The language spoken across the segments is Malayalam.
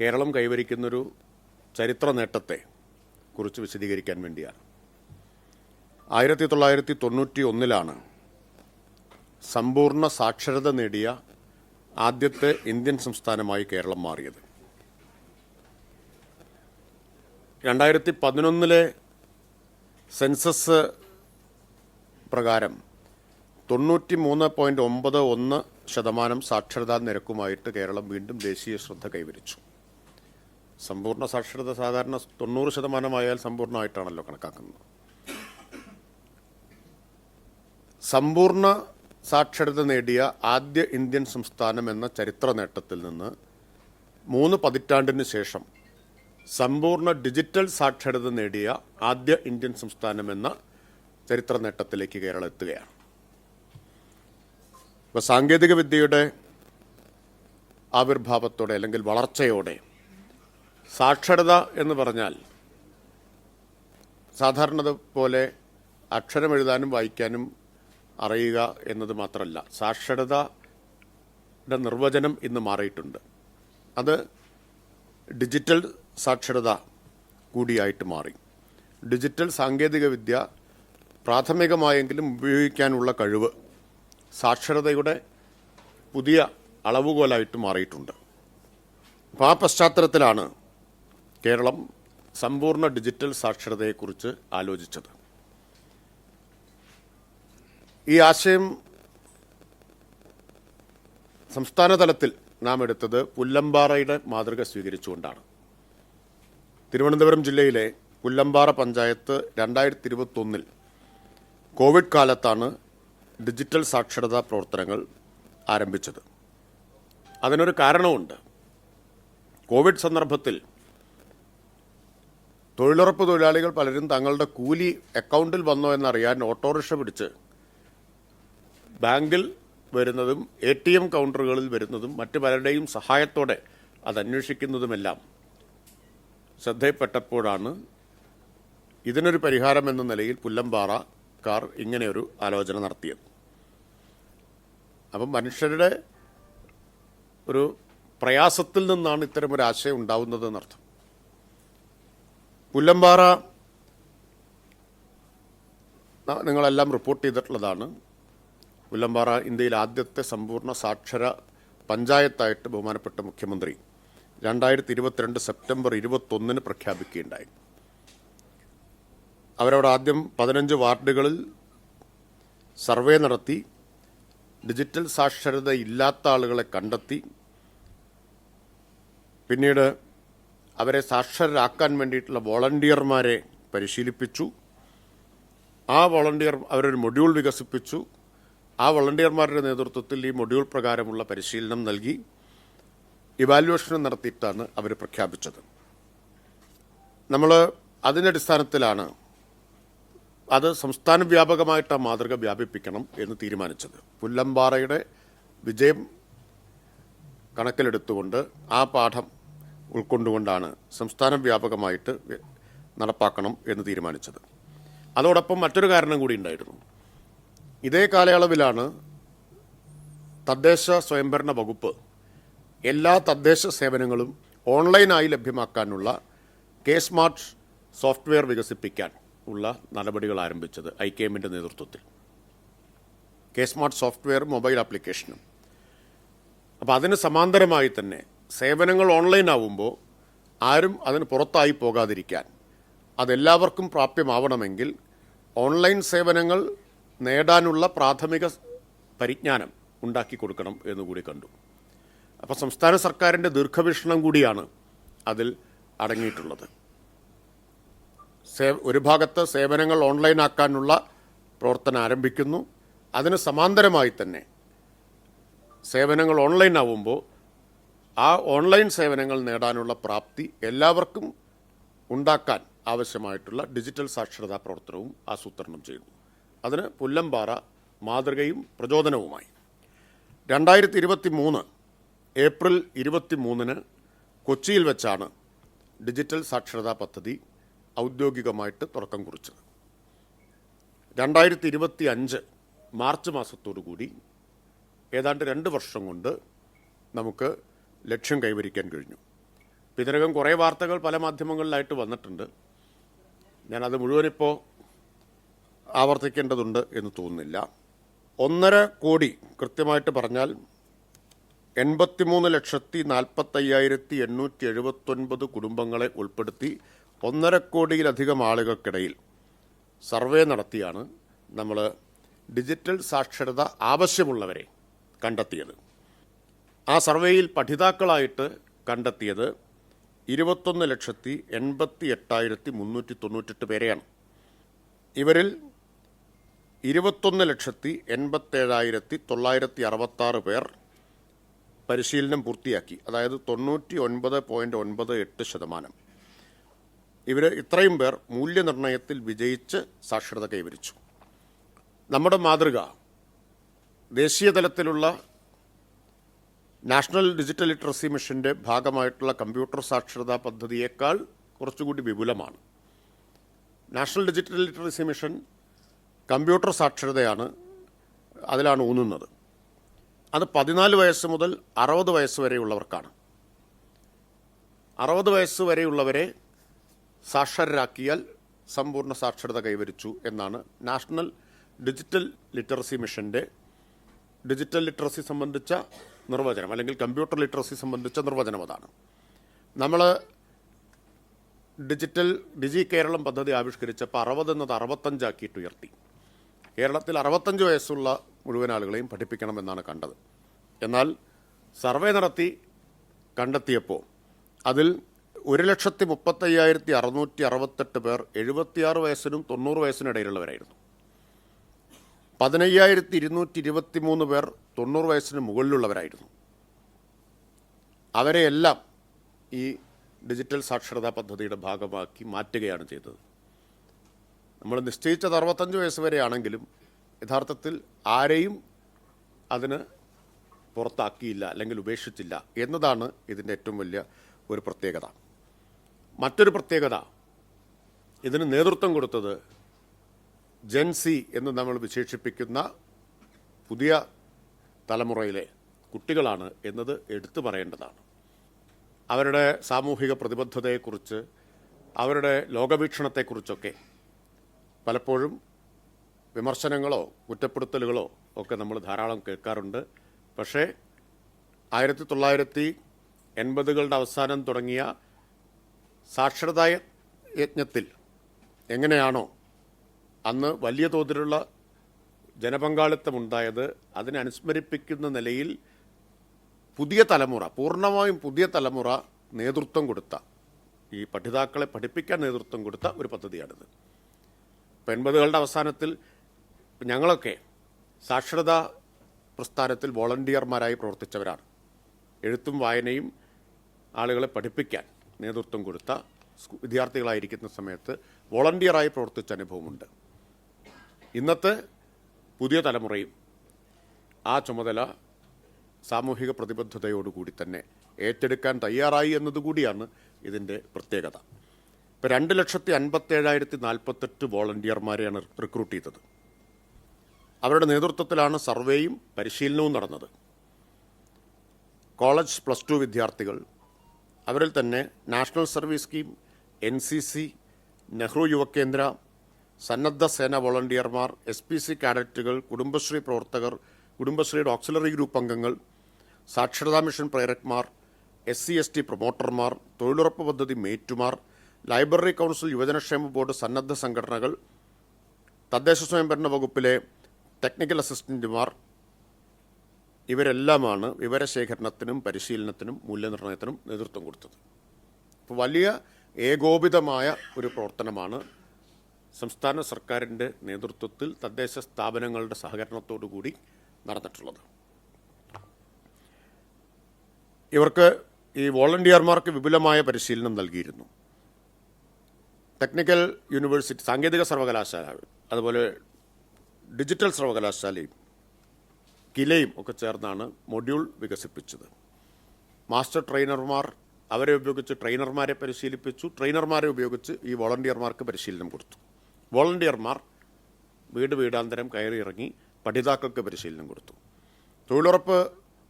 കേരളം കൈവരിക്കുന്നൊരു ചരിത്ര നേട്ടത്തെ കുറിച്ച് വിശദീകരിക്കാൻ വേണ്ടിയാണ്. ആയിരത്തി തൊള്ളായിരത്തി തൊണ്ണൂറ്റി ഒന്നിലാണ് സമ്പൂർണ സാക്ഷരത നേടിയ ആദ്യത്തെ ഇന്ത്യൻ സംസ്ഥാനമായി കേരളം മാറിയത്. രണ്ടായിരത്തി പതിനൊന്നിലെ സെൻസസ് പ്രകാരം തൊണ്ണൂറ്റി മൂന്ന് പോയിന്റ് ഒമ്പത് ഒന്ന് ശതമാനം സാക്ഷരതാ നിരക്കുമായിട്ട് കേരളം വീണ്ടും ദേശീയ ശ്രദ്ധ കൈവരിച്ചു. സമ്പൂർണ സാക്ഷരത സാധാരണ തൊണ്ണൂറ് ശതമാനമായാൽ സമ്പൂർണമായിട്ടാണല്ലോ കണക്കാക്കുന്നത്. സമ്പൂർണ സാക്ഷരത നേടിയ ആദ്യ ഇന്ത്യൻ സംസ്ഥാനം എന്ന ചരിത്ര നേട്ടത്തിൽ നിന്ന് മൂന്ന് പതിറ്റാണ്ടിന് ശേഷം സമ്പൂർണ ഡിജിറ്റൽ സാക്ഷരത നേടിയ ആദ്യ ഇന്ത്യൻ സംസ്ഥാനം എന്ന ചരിത്ര നേട്ടത്തിലേക്ക് കേരളം എത്തുകയാണ്. ഇപ്പോൾ സാങ്കേതിക വിദ്യയുടെ ആവിർഭാവത്തോടെ അല്ലെങ്കിൽ വളർച്ചയോടെ സാക്ഷരത എന്ന് പറഞ്ഞാൽ സാധാരണത പോലെ അക്ഷരമെഴുതാനും വായിക്കാനും അറിയുക എന്നത് മാത്രമല്ല. സാക്ഷരതയുടെ നിർവചനം ഇന്ന് മാറിയിട്ടുണ്ട്. അത് ഡിജിറ്റൽ സാക്ഷരത കൂടിയായിട്ട് മാറി. ഡിജിറ്റൽ സാങ്കേതികവിദ്യ പ്രാഥമികമായെങ്കിലും ഉപയോഗിക്കാനുള്ള കഴിവ് സാക്ഷരതയുടെ പുതിയ അളവുകോലായിട്ട് മാറിയിട്ടുണ്ട്. അപ്പോൾ ആ പശ്ചാത്തലത്തിലാണ് കേരളം സമ്പൂർണ ഡിജിറ്റൽ സാക്ഷരതയെക്കുറിച്ച് ആലോചിച്ചത്. ഈ ആശയം സംസ്ഥാന തലത്തിൽ നാം എടുത്തത് പുല്ലമ്പാറയുടെ മാതൃക സ്വീകരിച്ചുകൊണ്ടാണ്. തിരുവനന്തപുരം ജില്ലയിലെ പുല്ലമ്പാറ പഞ്ചായത്ത് രണ്ടായിരത്തി ഇരുപത്തൊന്നിൽ കോവിഡ് കാലത്താണ് ഡിജിറ്റൽ സാക്ഷരതാ പ്രവർത്തനങ്ങൾ ആരംഭിച്ചത്. അതിനൊരു കാരണമുണ്ട് കോവിഡ് സന്ദർഭത്തിൽ തൊഴിലുറപ്പ് തൊഴിലാളികൾ പലരും തങ്ങളുടെ കൂലി അക്കൗണ്ടിൽ വന്നോ എന്നറിയാൻ ഓട്ടോറിക്ഷ പിടിച്ച് ബാങ്കിൽ വരുന്നതും എ ടി എം കൗണ്ടറുകളിൽ വരുന്നതും മറ്റു പലരുടെയും സഹായത്തോടെ അതന്വേഷിക്കുന്നതുമെല്ലാം ശ്രദ്ധയിൽപ്പെട്ടപ്പോഴാണ് ഇതിനൊരു പരിഹാരം എന്ന നിലയിൽ പുല്ലമ്പാറക്കാർ ഇങ്ങനെയൊരു ആലോചന നടത്തിയത്. അപ്പം മനുഷ്യരുടെ ഒരു പ്രയാസത്തിൽ നിന്നാണ് ഇത്തരമൊരു ആശയം ഉണ്ടാവുന്നത് എന്നർത്ഥം. പുല്ലമ്പാറ. നിങ്ങളെല്ലാം റിപ്പോർട്ട് ചെയ്തിട്ടുള്ളതാണ്. പുല്ലമ്പാറ ഇന്ത്യയിൽ ആദ്യത്തെ സമ്പൂർണ സാക്ഷര പഞ്ചായത്തായിട്ട് ബഹുമാനപ്പെട്ട മുഖ്യമന്ത്രി രണ്ടായിരത്തി ഇരുപത്തിരണ്ട് സെപ്റ്റംബർ ഇരുപത്തൊന്നിന് പ്രഖ്യാപിക്കുകയുണ്ടായി. അവരവിടെ ആദ്യം പതിനഞ്ച് വാർഡുകളിൽ സർവേ നടത്തി ഡിജിറ്റൽ സാക്ഷരത ഇല്ലാത്ത ആളുകളെ കണ്ടെത്തി പിന്നീട് അവരെ സാക്ഷരരാക്കാൻ വേണ്ടിയിട്ടുള്ള വോളണ്ടിയർമാരെ പരിശീലിപ്പിച്ചു. ആ വോളണ്ടിയർ അവരൊരു മൊഡ്യൂൾ വികസിപ്പിച്ചു. ആ വോളണ്ടിയർമാരുടെ നേതൃത്വത്തിൽ ഈ മൊഡ്യൂൾ പ്രകാരമുള്ള പരിശീലനം നൽകി. ഇവാലുവേഷനും നടത്തിയിട്ടാണ് അവർ പ്രഖ്യാപിച്ചത്. നമ്മൾ അതിന്റെ അടിസ്ഥാനത്തിലാണ് അത് സംസ്ഥാന വ്യാപകമായിട്ട് ആ മാതൃക വ്യാപിപ്പിക്കണം എന്ന് തീരുമാനിച്ചത്. പുല്ലമ്പാറയുടെ വിജയം കണക്കിലെടുത്തുകൊണ്ട് ആ പാഠം ഉൾക്കൊണ്ടുകൊണ്ടാണ് സംസ്ഥാന വ്യാപകമായിട്ട് നടപ്പാക്കണം എന്ന് തീരുമാനിച്ചത്. അതോടൊപ്പം മറ്റൊരു കാരണം കൂടി ഉണ്ടായിരുന്നു. ഇതേ കാലയളവിലാണ് തദ്ദേശ സ്വയംഭരണ വകുപ്പ് എല്ലാ തദ്ദേശ സേവനങ്ങളും ഓൺലൈനായി ലഭ്യമാക്കാനുള്ള കെ സ്മാർട്ട് സോഫ്റ്റ്വെയർ വികസിപ്പിക്കാൻ ഉള്ള നടപടികൾ ആരംഭിച്ചത് ഐ കെ എമ്മിന്റെ നേതൃത്വത്തിൽ. കെ സ്മാർട്ട് സോഫ്റ്റ്വെയർ മൊബൈൽ ആപ്ലിക്കേഷനും. അപ്പോൾ അതിന് സമാന്തരമായി തന്നെ സേവനങ്ങൾ ഓൺലൈൻ ആവുമ്പോൾ ആരും അതിന് പുറത്തായി പോകാതിരിക്കാൻ അതെല്ലാവർക്കും പ്രാപ്യമാവണമെങ്കിൽ ഓൺലൈൻ സേവനങ്ങൾ നേടാനുള്ള പ്രാഥമിക പരിജ്ഞാനം ഉണ്ടാക്കി കൊടുക്കണം എന്നുകൂടി കണ്ടു. അപ്പോൾ സംസ്ഥാന സർക്കാരിന്റെ ദീർഘവീക്ഷണം കൂടിയാണ് അതിൽ അടങ്ങിയിട്ടുള്ളത്. സേ ഒരു ഭാഗത്ത് സേവനങ്ങൾ ഓൺലൈനാക്കാനുള്ള പ്രവർത്തനം ആരംഭിക്കുന്നു. അതിന് സമാന്തരമായി തന്നെ സേവനങ്ങൾ ഓൺലൈൻ ആവുമ്പോൾ ആ ഓൺലൈൻ സേവനങ്ങൾ നേടാനുള്ള പ്രാപ്തി എല്ലാവർക്കും ഉണ്ടാക്കാൻ ആവശ്യമായിട്ടുള്ള ഡിജിറ്റൽ സാക്ഷരതാ പ്രവർത്തനവും ആസൂത്രണം ചെയ്യുന്നു അതിന് പുല്ലമ്പാറ മാതൃകയും പ്രചോദനവുമായി. രണ്ടായിരത്തി ഇരുപത്തി മൂന്ന് ഏപ്രിൽ ഇരുപത്തി മൂന്നിന് കൊച്ചിയിൽ വെച്ചാണ് ഡിജിറ്റൽ സാക്ഷരതാ പദ്ധതി ഔദ്യോഗികമായിട്ട് തുടക്കം കുറിച്ചത്. രണ്ടായിരത്തി ഇരുപത്തി അഞ്ച് മാർച്ച് മാസത്തോടു കൂടി ഏതാണ്ട് രണ്ട് വർഷം കൊണ്ട് നമുക്ക് ലക്ഷ്യം കൈവരിക്കാൻ കഴിഞ്ഞു. ഇതിനകം കുറേ വാർത്തകൾ പല മാധ്യമങ്ങളിലായിട്ട് വന്നിട്ടുണ്ട്. ഞാനത് മുഴുവനിപ്പോൾ ആവർത്തിക്കേണ്ടതുണ്ട് എന്ന് തോന്നുന്നില്ല. ഒന്നര കോടി കൃത്യമായിട്ട് പറഞ്ഞാൽ എൺപത്തിമൂന്ന് ലക്ഷത്തി നാൽപ്പത്തയ്യായിരത്തി എണ്ണൂറ്റി എഴുപത്തൊൻപത് കുടുംബങ്ങളെ ഉൾപ്പെടുത്തി ഒന്നര കോടിയിലധികം ആളുകൾക്കിടയിൽ സർവേ നടത്തിയാണ് നമ്മൾ ഡിജിറ്റൽ സാക്ഷരത ആവശ്യമുള്ളവരെ കണ്ടെത്തിയത്. ആ സർവേയിൽ പഠിതാക്കളായിട്ട് കണ്ടെത്തിയത് ഇരുപത്തൊന്ന് ലക്ഷത്തി എൺപത്തി എട്ടായിരത്തി മുന്നൂറ്റി തൊണ്ണൂറ്റെട്ട് പേരെയാണ്. ഇവരിൽ ഇരുപത്തൊന്ന് ലക്ഷത്തി എൺപത്തേഴായിരത്തി തൊള്ളായിരത്തി അറുപത്താറ് പേർ പരിശീലനം പൂർത്തിയാക്കി. അതായത് തൊണ്ണൂറ്റി ഒൻപത് പോയിന്റ് ഒൻപത് എട്ട് ശതമാനം. ഇവർ ഇത്രയും പേർ മൂല്യനിർണയത്തിൽ വിജയിച്ച് സാക്ഷരത കൈവരിച്ചു. നമ്മുടെ മാതൃക ദേശീയ തലത്തിലുള്ള നാഷണൽ ഡിജിറ്റൽ ലിറ്ററസി മിഷന്റെ ഭാഗമായിട്ടുള്ള കമ്പ്യൂട്ടർ സാക്ഷരതാ പദ്ധതിയേക്കാൾ കുറച്ചുകൂടി വിപുലമാണ്. National digital literacy mission computer സാക്ഷരതയാണ് അതിലാണ് ഊന്നുന്നത്. അത് പതിനാല് വയസ്സ് മുതൽ അറുപത് വയസ്സ് വരെയുള്ളവർക്കാണ്. അറുപത് വയസ്സ് വരെയുള്ളവരെ സാക്ഷരരാക്കിയാൽ സമ്പൂർണ സാക്ഷരത കൈവരിച്ചു എന്നാണ് നാഷണൽ ഡിജിറ്റൽ ലിറ്ററസി മിഷന്റെ ഡിജിറ്റൽ ലിറ്ററസി സംബന്ധിച്ച നിർവചനം അല്ലെങ്കിൽ കമ്പ്യൂട്ടർ ലിറ്ററസി സംബന്ധിച്ച നിർവചനം അതാണ്. നമ്മൾ ഡിജിറ്റൽ ഡിജി കേരളം പദ്ധതി ആവിഷ്കരിച്ചപ്പോൾ അറുപത് എന്നത് അറുപത്തഞ്ചാക്കിയിട്ട് ഉയർത്തി. കേരളത്തിൽ അറുപത്തഞ്ച് വയസ്സുള്ള മുഴുവൻ ആളുകളെയും പഠിപ്പിക്കണമെന്നാണ് കണ്ടത്. എന്നാൽ സർവേ നടത്തി കണ്ടെത്തിയപ്പോൾ അതിൽ ഒരു ലക്ഷത്തി മുപ്പത്തയ്യായിരത്തി അറുന്നൂറ്റി അറുപത്തെട്ട് പേർ എഴുപത്തിയാറ് വയസ്സിനും തൊണ്ണൂറ് വയസ്സിനും ഇടയിലുള്ളവരായിരുന്നു പതിനയ്യായിരത്തി ഇരുന്നൂറ്റി ഇരുപത്തി മൂന്ന് പേർ തൊണ്ണൂറ് വയസ്സിന് മുകളിലുള്ളവരായിരുന്നു. അവരെയെല്ലാം ഈ ഡിജിറ്റൽ സാക്ഷരതാ പദ്ധതിയുടെ ഭാഗമാക്കി മാറ്റുകയാണ് ചെയ്തത്. നമ്മൾ നിശ്ചയിച്ചത് അറുപത്തഞ്ച് വയസ്സ് വരെയാണെങ്കിലും യഥാർത്ഥത്തിൽ ആരെയും അതിന് പുറത്താക്കിയില്ല അല്ലെങ്കിൽ ഉപേക്ഷിച്ചില്ല എന്നതാണ് ഇതിന്റെ ഏറ്റവും വലിയ ഒരു പ്രത്യേകത. മറ്റൊരു പ്രത്യേകത ഇതിന് നേതൃത്വം കൊടുത്തത് ജെൻസി എന്ന് നമ്മൾ വിശേഷിപ്പിക്കുന്ന പുതിയ തലമുറയിലെ കുട്ടികളാണ് എന്നത് എടുത്തു പറയേണ്ടതാണ്. അവരുടെ സാമൂഹിക പ്രതിബദ്ധതയെക്കുറിച്ച് അവരുടെ ലോകവീക്ഷണത്തെക്കുറിച്ചൊക്കെ പലപ്പോഴും വിമർശനങ്ങളോ കുറ്റപ്പെടുത്തലുകളോ ഒക്കെ നമ്മൾ ധാരാളം കേൾക്കാറുണ്ട്. പക്ഷേ ആയിരത്തി തൊള്ളായിരത്തി എൺപതുകളുടെ അവസാനം തുടങ്ങിയ സാക്ഷരതാ യജ്ഞത്തിൽ എങ്ങനെയാണോ അന്ന് വലിയ തോതിലുള്ള ജനപങ്കാളിത്തമുണ്ടായത് അതിനെ അനുസ്മരിപ്പിക്കുന്ന നിലയിൽ പുതിയ തലമുറ പൂർണമായും പുതിയ തലമുറ നേതൃത്വം കൊടുത്ത ഈ പഠിതാക്കളെ പഠിപ്പിക്കാൻ നേതൃത്വം കൊടുത്ത ഒരു പദ്ധതിയാണിത്. ഇപ്പം എൺപതുകളുടെ അവസാനത്തിൽ ഞങ്ങളൊക്കെ സാക്ഷരതാ പ്രസ്ഥാനത്തിൽ വോളണ്ടിയർമാരായി പ്രവർത്തിച്ചവരാണ്. എഴുത്തും വായനയും ആളുകളെ പഠിപ്പിക്കാൻ നേതൃത്വം കൊടുത്ത വിദ്യാർത്ഥികളായിരിക്കുന്ന സമയത്ത് വോളണ്ടിയറായി പ്രവർത്തിച്ച അനുഭവമുണ്ട്. ഇന്നത്തെ പുതിയ തലമുറയും ആ ചുമതല സാമൂഹിക പ്രതിബദ്ധതയോടുകൂടി തന്നെ ഏറ്റെടുക്കാൻ തയ്യാറായി എന്നതുകൂടിയാണ് ഇതിന്റെ പ്രത്യേകത. ഇപ്പോൾ രണ്ട് ലക്ഷത്തി അൻപത്തേഴായിരത്തി നാൽപ്പത്തെട്ട് വോളണ്ടിയർമാരെയാണ് റിക്രൂട്ട് ചെയ്തത്. അവരുടെ നേതൃത്വത്തിലാണ് സർവേയും പരിശീലനവും നടന്നത്. കോളേജ് പ്ലസ് ടു വിദ്യാർത്ഥികൾ അവരിൽ തന്നെ national service scheme N C C Nehru Yuvakendra സന്നദ്ധ സേന വോളണ്ടിയർമാർ എസ് പി സി കാഡറ്റുകൾ കുടുംബശ്രീ പ്രവർത്തകർ കുടുംബശ്രീയുടെ ഓക്സിലറി ഗ്രൂപ്പ് അംഗങ്ങൾ സാക്ഷരതാ മിഷൻ പ്രേരക്മാർ എസ് സി എസ് ടി പ്രൊമോട്ടർമാർ തൊഴിലുറപ്പ് പദ്ധതി മേറ്റുമാർ ലൈബ്രറി കൗൺസിൽ യുവജനക്ഷേമ ബോർഡ് സന്നദ്ധ സംഘടനകൾ തദ്ദേശ സ്വയംഭരണ വകുപ്പിലെ ടെക്നിക്കൽ അസിസ്റ്റന്റുമാർ ഇവരെല്ലാമാണ് വിവരശേഖരണത്തിനും പരിശീലനത്തിനും മൂല്യനിർണയത്തിനും നേതൃത്വം കൊടുത്തത്. അപ്പോൾ വലിയ ഏകോപിതമായ ഒരു പ്രവർത്തനമാണ് സംസ്ഥാന സർക്കാരിന്റെ നേതൃത്വത്തിൽ തദ്ദേശ സ്ഥാപനങ്ങളുടെ സഹകരണത്തോടു കൂടി നടന്നിട്ടുള്ളത്. ഇവർക്ക് ഈ വോളണ്ടിയർമാർക്ക് വിപുലമായ പരിശീലനം നൽകിയിരുന്നു. ടെക്നിക്കൽ യൂണിവേഴ്സിറ്റി സാങ്കേതിക സർവകലാശാല അതുപോലെ ഡിജിറ്റൽ സർവകലാശാലയും കിലയും ഒക്കെ ചേർന്നാണ് മൊഡ്യൂൾ വികസിപ്പിച്ചത്. മാസ്റ്റർ ട്രെയിനർമാർ അവരെ ഉപയോഗിച്ച് ട്രെയിനർമാരെ പരിശീലിപ്പിച്ചു. ട്രെയിനർമാരെ ഉപയോഗിച്ച് ഈ വോളണ്ടിയർമാർക്ക് പരിശീലനം കൊടുത്തു. വോളണ്ടിയർമാർ വീട് വീടാന്തരം കയറി ഇറങ്ങി പഠിതാക്കൾക്ക് പരിശീലനം കൊടുത്തു. തൊഴിലുറപ്പ്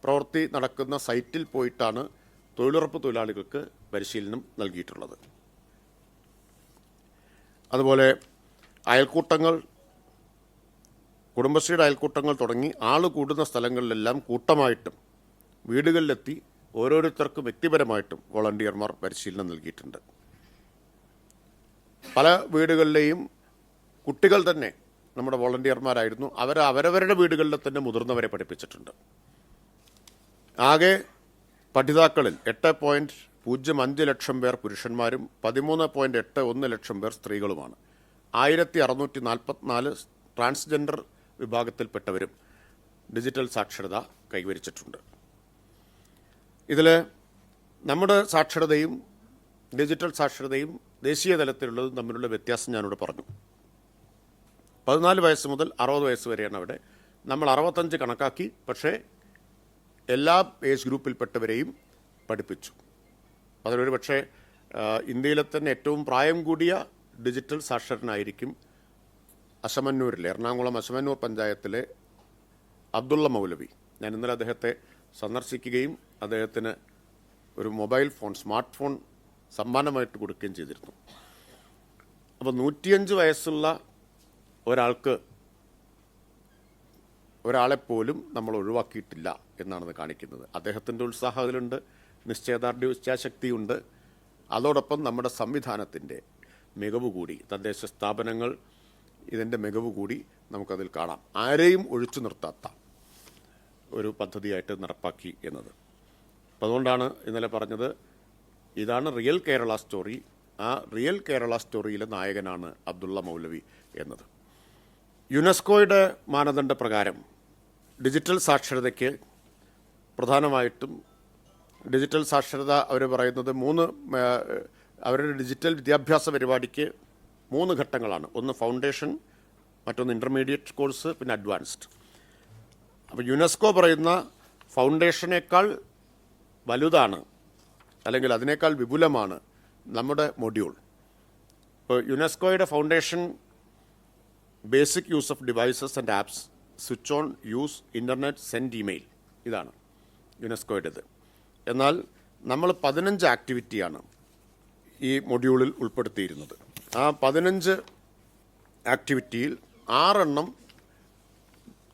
പ്രവൃത്തി നടക്കുന്ന സൈറ്റിൽ പോയിട്ടാണ് തൊഴിലുറപ്പ് തൊഴിലാളികൾക്ക് പരിശീലനം നൽകിയിട്ടുള്ളത്. അതുപോലെ അയൽക്കൂട്ടങ്ങൾ കുടുംബശ്രീയുടെ അയൽക്കൂട്ടങ്ങൾ തുടങ്ങി ആൾ കൂടുന്ന സ്ഥലങ്ങളിലെല്ലാം കൂട്ടമായിട്ടും വീടുകളിലെത്തി ഓരോരുത്തർക്കും വ്യക്തിപരമായിട്ടും വോളണ്ടിയർമാർ പരിശീലനം നൽകിയിട്ടുണ്ട്. പല വീടുകളിലെയും കുട്ടികൾ തന്നെ നമ്മുടെ വോളണ്ടിയർമാരായിരുന്നു. അവർ അവരവരുടെ വീടുകളിൽ തന്നെ മുതിർന്നവരെ പഠിപ്പിച്ചിട്ടുണ്ട്. ആകെ പഠിതാക്കളിൽ എട്ട് പോയിന്റ് പൂജ്യം അഞ്ച് ലക്ഷം പേർ പുരുഷന്മാരും പതിമൂന്ന് പോയിന്റ് എട്ട് ഒന്ന് ലക്ഷം പേർ സ്ത്രീകളുമാണ്. ആയിരത്തി അറുന്നൂറ്റി നാൽപ്പത്തിനാല് ട്രാൻസ്ജെൻഡർ വിഭാഗത്തിൽപ്പെട്ടവരും ഡിജിറ്റൽ സാക്ഷരത കൈവരിച്ചിട്ടുണ്ട്. ഇതിൽ നമ്മുടെ സാക്ഷരതയും ഡിജിറ്റൽ സാക്ഷരതയും ദേശീയ തലത്തിലുള്ളതും തമ്മിലുള്ള വ്യത്യാസം ഞാനിവിടെ പറഞ്ഞു. പതിനാല് വയസ്സ് മുതൽ അറുപത് വയസ്സ് വരെയാണ് അവിടെ. നമ്മൾ അറുപത്തഞ്ച് കണക്കാക്കി പക്ഷേ എല്ലാ ഏജ് ഗ്രൂപ്പിൽപ്പെട്ടവരെയും പഠിപ്പിച്ചു. അതിലൊരു പക്ഷേ ഇന്ത്യയിലെ തന്നെ ഏറ്റവും പ്രായം കൂടിയ ഡിജിറ്റൽ സാക്ഷരനായിരിക്കും അശമന്നൂരിലെ എറണാകുളം അശമന്നൂർ പഞ്ചായത്തിലെ അബ്ദുള്ള മൗലവി. ഞാൻ ഇന്നലെ അദ്ദേഹത്തെ സന്ദർശിക്കുകയും അദ്ദേഹത്തിന് ഒരു മൊബൈൽ ഫോൺ സ്മാർട്ട് ഫോൺ സമ്മാനമായിട്ട് കൊടുക്കുകയും ചെയ്തിരുന്നു. അപ്പോൾ നൂറ്റിയഞ്ച് വയസ്സുള്ള ഒരാൾക്ക് ഒരാളെപ്പോലും നമ്മൾ ഒഴിവാക്കിയിട്ടില്ല എന്നാണ് കാണിക്കുന്നത്. അദ്ദേഹത്തിന്റെ ഉത്സാഹം അതിലുണ്ട് നിശ്ചയദാർഢ്യ ഇച്ഛാശക്തിയുണ്ട് അതോടൊപ്പം നമ്മുടെ സംവിധാനത്തിന്റെ മികവ് കൂടി തദ്ദേശ സ്ഥാപനങ്ങൾ ഇതിന്റെ മികവ് കൂടി നമുക്കതിൽ കാണാം. ആരെയും ഒഴിച്ചു നിർത്താത്ത ഒരു പദ്ധതിയായിട്ട് നടപ്പാക്കി എന്നത്. അപ്പം അതുകൊണ്ടാണ് ഇന്നലെ പറഞ്ഞത് ഇതാണ് റിയൽ കേരള സ്റ്റോറി. ആ റിയൽ കേരള സ്റ്റോറിയിലെ നായകനാണ് അബ്ദുള്ള മൗലവി എന്നത്. യുനെസ്കോയുടെ മാനദണ്ഡ പ്രകാരം ഡിജിറ്റൽ സാക്ഷരതയ്ക്ക് പ്രധാനമായിട്ടും ഡിജിറ്റൽ സാക്ഷരത അവർ പറയുന്നത് മൂന്ന് അവരുടെ ഡിജിറ്റൽ വിദ്യാഭ്യാസ പരിപാടിക്ക് മൂന്ന് ഘട്ടങ്ങളാണ്. ഒന്ന് ഫൗണ്ടേഷൻ മറ്റൊന്ന് ഇന്റർമീഡിയറ്റ് കോഴ്സ് പിന്നെ അഡ്വാൻസ്ഡ്. അപ്പോൾ യുനെസ്കോ പറയുന്ന ഫൗണ്ടേഷനേക്കാൾ വലുതാണ് അല്ലെങ്കിൽ അതിനേക്കാൾ വിപുലമാണ് നമ്മുടെ മൊഡ്യൂൾ. ഇപ്പോൾ യുനെസ്കോയുടെ foundation basic use of devices and apps switch on use internet send email ഇതാണ് യുനെസ്കോയുടേത് എന്നാൽ നമ്മൾ പതിനഞ്ച് ആക്ടിവിറ്റിയാണ് ഈ മൊഡ്യൂളിൽ ഉൾപ്പെടുത്തിയിരുന്നത്. ആ പതിനഞ്ച് ആക്ടിവിറ്റിയിൽ ആറെണ്ണം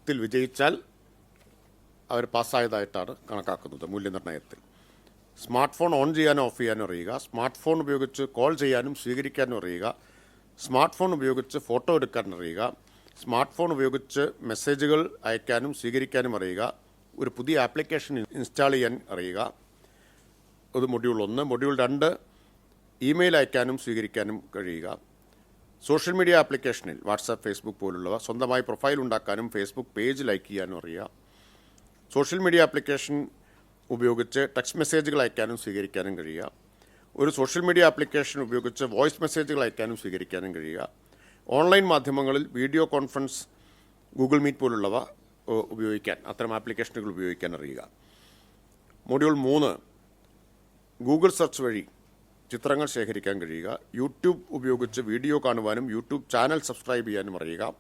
ത്തിൽ വിജയിച്ചാൽ അവർ പാസ്സായതായിട്ടാണ് കണക്കാക്കുന്നത് മൂല്യനിർണയത്തിൽ. സ്മാർട്ട് ഫോൺ ഓൺ ചെയ്യാനും ഓഫ് ചെയ്യാനും അറിയുക. സ്മാർട്ട് ഫോൺ ഉപയോഗിച്ച് കോൾ ചെയ്യാനും സ്വീകരിക്കാനും അറിയുക. സ്മാർട്ട് ഫോൺ ഉപയോഗിച്ച് ഫോട്ടോ എടുക്കാൻ അറിയുക സ്മാർട്ട് ഫോൺ ഉപയോഗിച്ച് മെസ്സേജുകൾ അയക്കാനും സ്വീകരിക്കാനും അറിയുക ഒരു പുതിയ ആപ്ലിക്കേഷൻ ഇൻസ്റ്റാൾ ചെയ്യാൻ അറിയുക. അത് മൊഡ്യൂൾ ഒന്ന്. മൊഡ്യൂൾ രണ്ട് ഇമെയിൽ അയക്കാനും സ്വീകരിക്കാനും കഴിയുക. സോഷ്യൽ മീഡിയ ആപ്ലിക്കേഷനിൽ വാട്സാപ്പ് ഫേസ്ബുക്ക് പോലുള്ളവ സ്വന്തമായി പ്രൊഫൈൽ ഉണ്ടാക്കാനും ഫേസ്ബുക്ക് പേജ് ലൈക്ക് ചെയ്യാനും അറിയുക. സോഷ്യൽ മീഡിയ ആപ്ലിക്കേഷൻ ഉപയോഗിച്ച് ടെക്സ്റ്റ് മെസ്സേജുകൾ അയക്കാനും സ്വീകരിക്കാനും കഴിയുക. ഒരു സോഷ്യൽ മീഡിയ ആപ്ലിക്കേഷൻ ഉപയോഗിച്ച് വോയിസ് മെസ്സേജുകൾ അയക്കാനും സ്വീകരിക്കാനും കഴിയുക. ഓൺലൈൻ മാധ്യമങ്ങളിൽ വീഡിയോ കോൺഫറൻസ് ഗൂഗിൾ മീറ്റ് പോലുള്ളവ ഉപയോഗിക്കാൻ അത്തരം ആപ്ലിക്കേഷനുകൾ ഉപയോഗിക്കാൻ അറിയുക. മൊഡ്യൂൾ മൂന്ന് ഗൂഗിൾ സെർച്ച് വഴി ചിത്രങ്ങൾ ശേഖരിക്കാൻ കഴിയുക. യൂട്യൂബ് ഉപയോഗിച്ച് വീഡിയോ കാണുവാനും യൂട്യൂബ് ചാനൽ സബ്സ്ക്രൈബ് ചെയ്യാനും അറിയുക.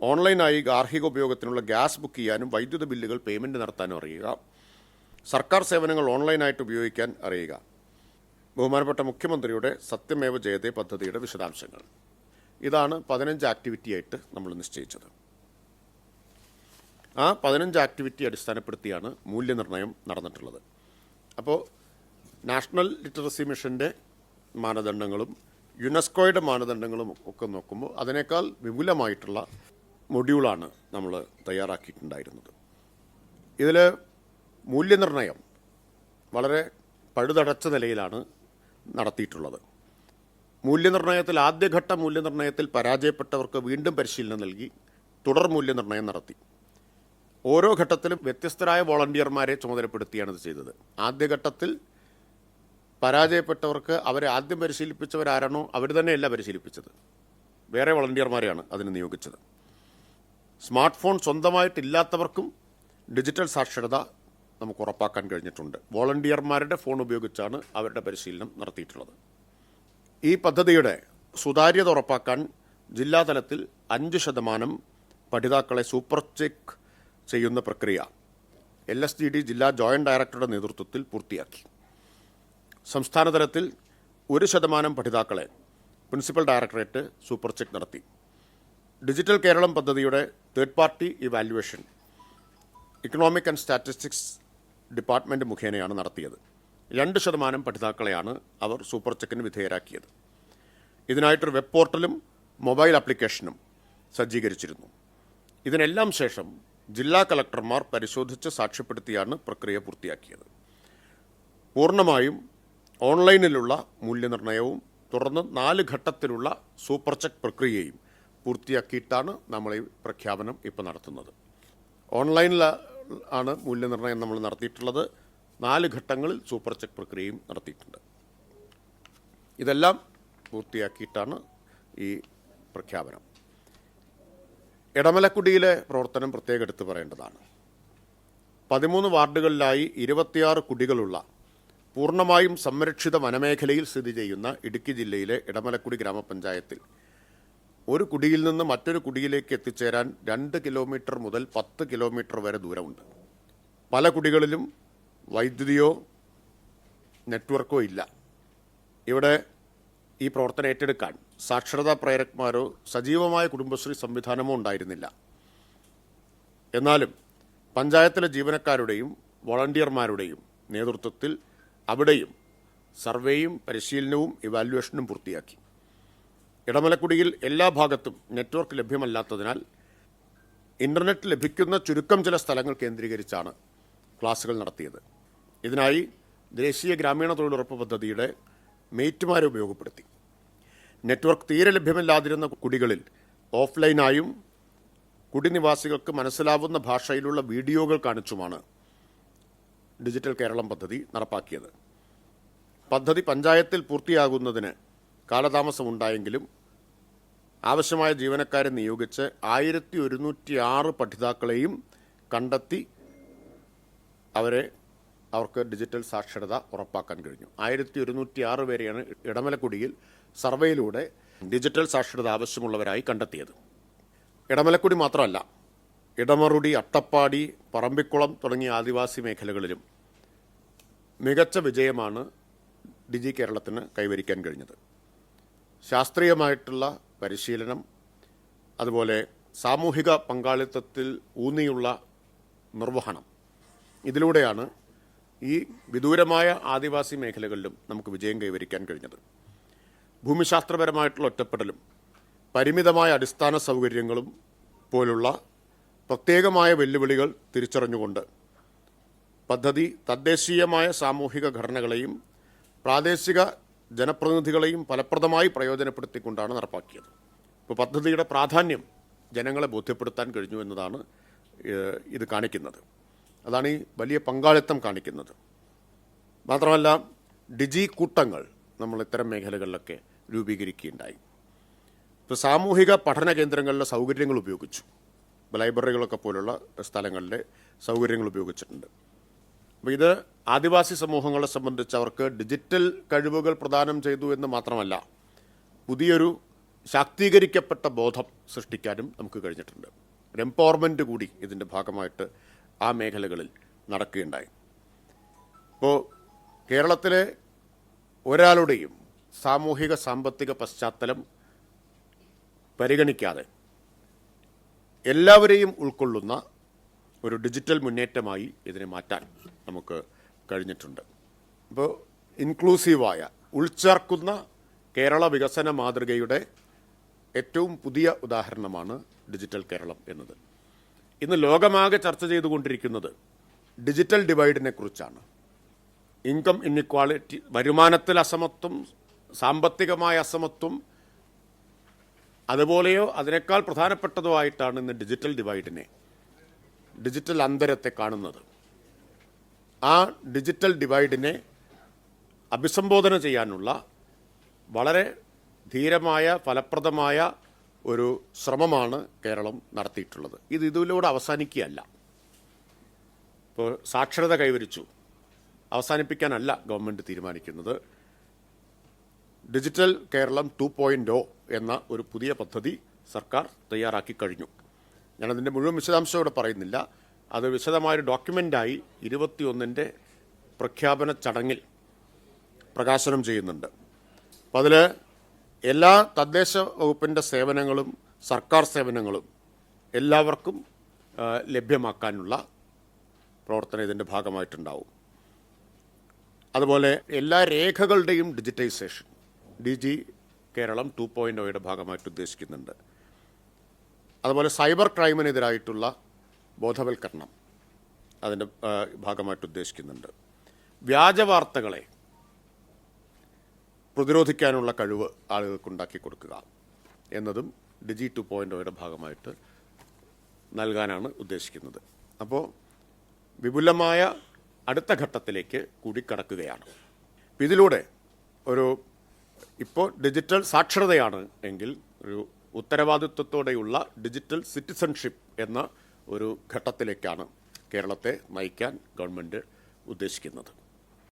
ഓൺലൈനായി ഗാർഹിക ഉപയോഗത്തിനുള്ള ഗ്യാസ് ബുക്ക് ചെയ്യാനും വൈദ്യുത ബില്ലുകൾ പേയ്മെന്റ് നടത്താനും അറിയുക. സർക്കാർ സേവനങ്ങൾ ഓൺലൈനായിട്ട് ഉപയോഗിക്കാൻ അറിയുക. ബഹുമാനപ്പെട്ട മുഖ്യമന്ത്രിയുടെ സത്യമേവ ജയതേ പദ്ധതിയുടെ വിശദാംശങ്ങൾ. ഇതാണ് പതിനഞ്ച് ആക്ടിവിറ്റിയായിട്ട് നമ്മൾ നിശ്ചയിച്ചത്. ആ പതിനഞ്ച് ആക്ടിവിറ്റി അടിസ്ഥാനപ്പെടുത്തിയാണ് മൂല്യനിർണയം നടന്നിട്ടുള്ളത്. അപ്പോൾ നാഷണൽ ലിറ്ററസി മിഷന്റെ മാനദണ്ഡങ്ങളും യുനെസ്കോയുടെ മാനദണ്ഡങ്ങളും ഒക്കെ നോക്കുമ്പോൾ അതിനേക്കാൾ വിപുലമായിട്ടുള്ള മൊഡ്യൂളാണ് നമ്മൾ തയ്യാറാക്കിയിട്ടുണ്ടായിരുന്നത്. ഇതിൽ മൂല്യനിർണയം വളരെ പഴുതടച്ച നിലയിലാണ് നടത്തിയിട്ടുള്ളത്. മൂല്യനിർണയത്തിൽ ആദ്യഘട്ട മൂല്യനിർണയത്തിൽ പരാജയപ്പെട്ടവർക്ക് വീണ്ടും പരിശീലനം നൽകി തുടർ മൂല്യനിർണയം നടത്തി. ഓരോ ഘട്ടത്തിലും വ്യത്യസ്തരായ വോളണ്ടിയർമാരെ ചുമതലപ്പെടുത്തിയാണ് ഇത് ചെയ്തത്. ആദ്യഘട്ടത്തിൽ പരാജയപ്പെട്ടവർക്ക് അവരെ ആദ്യം പരിശീലിപ്പിച്ചവരാരാണോ അവർ തന്നെയല്ല പരിശീലിപ്പിച്ചത്. വേറെ വളണ്ടിയർമാരെയാണ് അതിന് നിയോഗിച്ചത്. സ്മാർട്ട് ഫോൺ സ്വന്തമായിട്ടില്ലാത്തവർക്കും ഡിജിറ്റൽ സാക്ഷരത നമുക്ക് ഉറപ്പാക്കാൻ കഴിഞ്ഞിട്ടുണ്ട്. വോളണ്ടിയർമാരുടെ ഫോൺ ഉപയോഗിച്ചാണ് അവരുടെ പരിശീലനം നടത്തിയിട്ടുള്ളത്. ഈ പദ്ധതിയുടെ സുതാര്യത ഉറപ്പാക്കാൻ ജില്ലാതലത്തിൽ അഞ്ച് ശതമാനം പഠിതാക്കളെ സൂപ്പർ ചെക്ക് ചെയ്യുന്ന പ്രക്രിയ എൽ എസ് ജി ഡി ജില്ലാ ജോയിന്റ് ഡയറക്ടറുടെ നേതൃത്വത്തിൽ പൂർത്തിയാക്കി. സംസ്ഥാന തലത്തിൽ ഒരു ശതമാനം പഠിതാക്കളെ പ്രിൻസിപ്പൽ ഡയറക്ടറേറ്റ് സൂപ്പർ ചെക്ക് നടത്തി. ഡിജിറ്റൽ കേരളം പദ്ധതിയുടെ third party evaluation economic and statistics department മുഖേനയാണ് നടത്തിയത്. രണ്ട് ശതമാനം പഠിതാക്കളെയാണ് അവർ സൂപ്പർ ചെക്കിന് വിധേയരാക്കിയത്. ഇതിനായിട്ടൊരു വെബ് പോർട്ടലും മൊബൈൽ ആപ്ലിക്കേഷനും സജ്ജീകരിച്ചിരുന്നു. ഇതിനെല്ലാം ശേഷം ജില്ലാ കളക്ടർമാർ പരിശോധിച്ച് സാക്ഷ്യപ്പെടുത്തിയാണ് പ്രക്രിയ പൂർത്തിയാക്കിയത്. പൂർണമായും ഓൺലൈനിലുള്ള മൂല്യനിർണയവും തുടർന്ന് നാല് ഘട്ടത്തിലുള്ള സൂപ്പർ ചെക്ക് പ്രക്രിയയും പൂർത്തിയാക്കിയിട്ടാണ് നമ്മൾ ഈ പ്രഖ്യാപനം ഇപ്പോൾ നടത്തുന്നത്. ഓൺലൈനിൽ ആണ് മൂല്യനിർണയം നമ്മൾ നടത്തിയിട്ടുള്ളത്. നാല് ഘട്ടങ്ങളിൽ സൂപ്പർ ചെക്ക് പ്രക്രിയയും നടത്തിയിട്ടുണ്ട്. ഇതെല്ലാം പൂർത്തിയാക്കിയിട്ടാണ് ഈ പ്രഖ്യാപനം. ഇടമലക്കുടിയിലെ പ്രവർത്തനം പ്രത്യേകം എടുത്തു പറയേണ്ടതാണ്. പതിമൂന്ന് വാർഡുകളിലായി ഇരുപത്തിയാറ് കുടികളുള്ള പൂർണമായും സംരക്ഷിത വനമേഖലയിൽ സ്ഥിതി ചെയ്യുന്ന ഇടുക്കി ജില്ലയിലെ ഇടമലക്കുടി ഗ്രാമപഞ്ചായത്തിൽ ഒരു കുടിയിൽ നിന്ന് മറ്റൊരു കുടിയിലേക്ക് എത്തിച്ചേരാൻ രണ്ട് കിലോമീറ്റർ മുതൽ പത്ത് കിലോമീറ്റർ വരെ ദൂരമുണ്ട്. പല കുടികളിലും വൈദ്യുതിയോ നെറ്റ്വർക്കോ ഇല്ല. ഇവിടെ ഈ പ്രവർത്തനം ഏറ്റെടുക്കാൻ സാക്ഷരതാ പ്രേരക്മാരോ സജീവമായ കുടുംബശ്രീ സംവിധാനമോ ഉണ്ടായിരുന്നില്ല. എന്നാലും പഞ്ചായത്തിലെ ജീവനക്കാരുടെയും വോളണ്ടിയർമാരുടെയും നേതൃത്വത്തിൽ അവിടെയും സർവേയും പരിശീലനവും ഇവാലുവേഷനും പൂർത്തിയാക്കി. ഇടമലക്കുടിയിൽ എല്ലാ ഭാഗത്തും നെറ്റ്വർക്ക് ലഭ്യമല്ലാത്തതിനാൽ ഇന്റർനെറ്റ് ലഭിക്കുന്ന ചുരുക്കം ചില സ്ഥലങ്ങൾ കേന്ദ്രീകരിച്ചാണ് ക്ലാസുകൾ നടത്തിയത്. ഇതിനായി ദേശീയ ഗ്രാമീണ തൊഴിലുറപ്പ് പദ്ധതിയുടെ മേറ്റുമാരെ ഉപയോഗപ്പെടുത്തി. നെറ്റ്വർക്ക് തീരെ ലഭ്യമല്ലാതിരുന്ന കുടികളിൽ ഓഫ്ലൈനായും കുടിനിവാസികൾക്ക് മനസ്സിലാവുന്ന ഭാഷയിലുള്ള വീഡിയോകൾ കാണിച്ചുമാണ് ഡിജിറ്റൽ കേരളം പദ്ധതി നടപ്പാക്കിയത്. പദ്ധതി പഞ്ചായത്തിൽ പൂർത്തിയാകുന്നതിന് കാലതാമസമുണ്ടായെങ്കിലും ആവശ്യമായ ജീവനക്കാരെ നിയോഗിച്ച് ആയിരത്തി ഒരുന്നൂറ്റി ആറ് പഠിതാക്കളെയും കണ്ടെത്തി അവരെ അവർക്ക് ഡിജിറ്റൽ സാക്ഷരത ഉറപ്പാക്കാൻ കഴിഞ്ഞു. ആയിരത്തി ഒരുന്നൂറ്റി ആറ് പേരെയാണ് ഇടമലക്കുടിയിൽ സർവേയിലൂടെ ഡിജിറ്റൽ സാക്ഷരത ആവശ്യമുള്ളവരായി കണ്ടെത്തിയത്. ഇടമലക്കുടി മാത്രമല്ല ഇടമറുടി അട്ടപ്പാടി പറമ്പിക്കുളം തുടങ്ങിയ ആദിവാസി മേഖലകളിലും മികച്ച വിജയമാണ് ഡിജി കേരളത്തിന് കൈവരിക്കാൻ കഴിഞ്ഞത്. ശാസ്ത്രീയമായിട്ടുള്ള പരിശീലനം അതുപോലെ സാമൂഹിക പങ്കാളിത്തത്തിൽ ഊന്നിയുള്ള നിർവഹണം. ഇതിലൂടെയാണ് ഈ വിദൂരമായ ആദിവാസി മേഖലകളിലും നമുക്ക് വിജയം കൈവരിക്കാൻ കഴിഞ്ഞത്. ഭൂമിശാസ്ത്രപരമായിട്ടുള്ള ഒറ്റപ്പെടലും പരിമിതമായ അടിസ്ഥാന സൗകര്യങ്ങളും പോലുള്ള പ്രത്യേകമായ വെല്ലുവിളികൾ തിരിച്ചറിഞ്ഞുകൊണ്ട് പദ്ധതി തദ്ദേശീയമായ സാമൂഹിക ഘടനകളെയും പ്രാദേശിക ജനപ്രതിനിധികളെയും ഫലപ്രദമായി പ്രയോജനപ്പെടുത്തിക്കൊണ്ടാണ് നടപ്പാക്കിയത്. ഇപ്പോൾ പദ്ധതിയുടെ പ്രാധാന്യം ജനങ്ങളെ ബോധ്യപ്പെടുത്താൻ കഴിഞ്ഞു എന്നതാണ് ഇത് കാണിക്കുന്നത്. അതാണ് ഈ വലിയ പങ്കാളിത്തം കാണിക്കുന്നത്. മാത്രമല്ല ഡിജി കൂട്ടങ്ങൾ നമ്മൾ ഇത്തരം മേഖലകളിലൊക്കെ രൂപീകരിക്കുകയുണ്ടായി. ഇപ്പോൾ സാമൂഹിക പഠന കേന്ദ്രങ്ങളിലെ സൗകര്യങ്ങൾ ഉപയോഗിച്ചു. ലൈബ്രറികളൊക്കെ പോലുള്ള സ്ഥലങ്ങളിലെ സൗകര്യങ്ങൾ ഉപയോഗിച്ചിട്ടുണ്ട്. അപ്പോൾ ഇത് ആദിവാസി സമൂഹങ്ങളെ സംബന്ധിച്ച് അവർക്ക് ഡിജിറ്റൽ കഴിവുകൾ പ്രദാനം ചെയ്തു എന്ന് മാത്രമല്ല പുതിയൊരു ശാക്തീകരിക്കപ്പെട്ട ബോധം സൃഷ്ടിക്കാനും നമുക്ക് കഴിഞ്ഞിട്ടുണ്ട്. ഒരു എംപവർമെന്റ് കൂടി ഇതിന്റെ ഭാഗമായിട്ട് ആ മേഖലകളിൽ നടക്കുകയുണ്ടായി. ഇപ്പോൾ കേരളത്തിലെ ഒരാളുടെയും സാമൂഹിക സാമ്പത്തിക പശ്ചാത്തലം പരിഗണിക്കാതെ എല്ലാവരെയും ഉൾക്കൊള്ളുന്ന ഒരു ഡിജിറ്റൽ മുന്നേറ്റമായി ഇതിനെ മാറ്റാൻ നമുക്ക് കഴിഞ്ഞിട്ടുണ്ട്. അപ്പോൾ ഇൻക്ലൂസീവായ ഉൾച്ചേർക്കുന്ന കേരള വികസന മാതൃകയുടെ ഏറ്റവും പുതിയ ഉദാഹരണമാണ് ഡിജിറ്റൽ കേരളം എന്നത്. ഇന്ന് ലോകമാകെ ചർച്ച ചെയ്തുകൊണ്ടിരിക്കുന്നത് ഡിജിറ്റൽ ഡിവൈഡിനെ കുറിച്ചാണ്. ഇൻകം ഇന്നിക്വാളിറ്റി വരുമാനത്തിൽ അസമത്വം സാമ്പത്തികമായ അസമത്വം അതുപോലെയോ അതിനേക്കാൾ പ്രധാനപ്പെട്ടതോ ആയിട്ടാണ് ഇന്ന് ഡിജിറ്റൽ ഡിവൈഡിനെ ഡിജിറ്റൽ അന്തരത്തെ കാണുന്നത്. ആ ഡിജിറ്റൽ ഡിവൈഡിനെ അഭിസംബോധന ചെയ്യാനുള്ള വളരെ ധീരമായ ഫലപ്രദമായ ഒരു ശ്രമമാണ് കേരളം നടത്തിയിട്ടുള്ളത്. ഇത് ഇതിലൂടെ അവസാനിക്കുകയല്ല. ഇപ്പോൾ സാക്ഷരത കൈവരിച്ചു. അവസാനിപ്പിക്കാനല്ല ഗവൺമെന്റ് തീരുമാനിക്കുന്നത്. ഡിജിറ്റൽ കേരളം ടു പോയിന്റ് എന്ന ഒരു പുതിയ പദ്ധതി സർക്കാർ തയ്യാറാക്കി കഴിഞ്ഞു. ഞാനതിന്റെ മുഴുവൻ വിശദാംശം ഇവിടെ പറയുന്നില്ല. അത് വിശദമായൊരു ഡോക്യുമെന്റായി ഇരുപത്തിയൊന്നിന്റെ പ്രഖ്യാപന ചടങ്ങിൽ പ്രകാശനം ചെയ്യുന്നുണ്ട്. അപ്പോൾ അതിൽ എല്ലാ തദ്ദേശ വകുപ്പിന്റെ സേവനങ്ങളും സർക്കാർ സേവനങ്ങളും എല്ലാവർക്കും ലഭ്യമാക്കാനുള്ള പ്രവർത്തനം ഇതിന്റെ ഭാഗമായിട്ടുണ്ടാവും. അതുപോലെ എല്ലാ രേഖകളുടെയും digitisation digi Keralam two point ഒയുടെ ഭാഗമായിട്ട് ഉദ്ദേശിക്കുന്നുണ്ട്. അതുപോലെ സൈബർ ക്രൈമിനെതിരായിട്ടുള്ള ബോധവൽക്കരണം അതിന്റെ ഭാഗമായിട്ട് ഉദ്ദേശിക്കുന്നുണ്ട്. വ്യാജ വാർത്തകളെ പ്രതിരോധിക്കാനുള്ള കഴിവ് ആളുകൾക്ക് ഉണ്ടാക്കി കൊടുക്കുക എന്നതും ഡിജി ടു പോയിന്റ് ഒയുടെ ഭാഗമായിട്ട് നൽകാനാണ് ഉദ്ദേശിക്കുന്നത്. അപ്പോൾ വിപുലമായ അടുത്ത ഘട്ടത്തിലേക്ക് കൂടി കടക്കുകയാണ് ഇതിലൂടെ ഒരു ഇപ്പോൾ ഡിജിറ്റൽ സാക്ഷരതയാണ് എങ്കിൽ ഒരു ഉത്തരവാദിത്വത്തോടെയുള്ള ഡിജിറ്റൽ സിറ്റിസൺഷിപ്പ് എന്ന ഒരു ഘട്ടത്തിലേക്കാണ് കേരളത്തെ നയിക്കാൻ ഗവൺമെന്റ് ഉദ്ദേശിക്കുന്നത്.